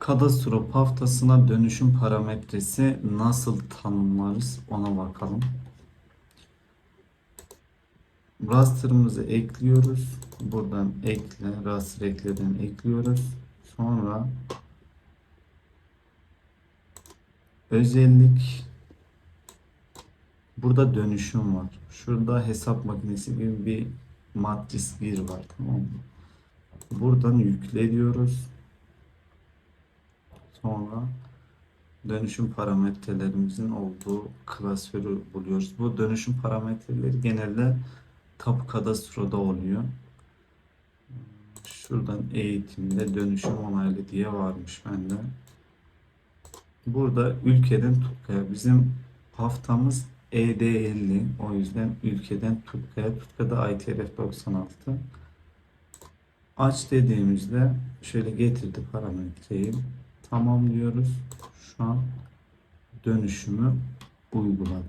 Kadastro haftasına dönüşüm parametresi nasıl tanımlarız ona bakalım. Raster'ımızı ekliyoruz. Buradan ekle, raster ekleden ekliyoruz. Sonra özellik burada dönüşüm var. Şurada hesap makinesi gibi bir matris 1 var tamam mı? Buradan yükle diyoruz. Sonra dönüşüm parametrelerimizin olduğu klasörü buluyoruz. Bu dönüşüm parametreleri genelde Tapu Kadastro'da oluyor. Şuradan eğitimde dönüşüm onaylı diye varmış bende. Burada ülkeden Tutkaya bizim haftamız ED50 o yüzden ülkeden Tutkaya Tutka'da ITRF 96 aç dediğimizde şöyle getirdi parametreyi tamam diyoruz şu an dönüşümü uyguladı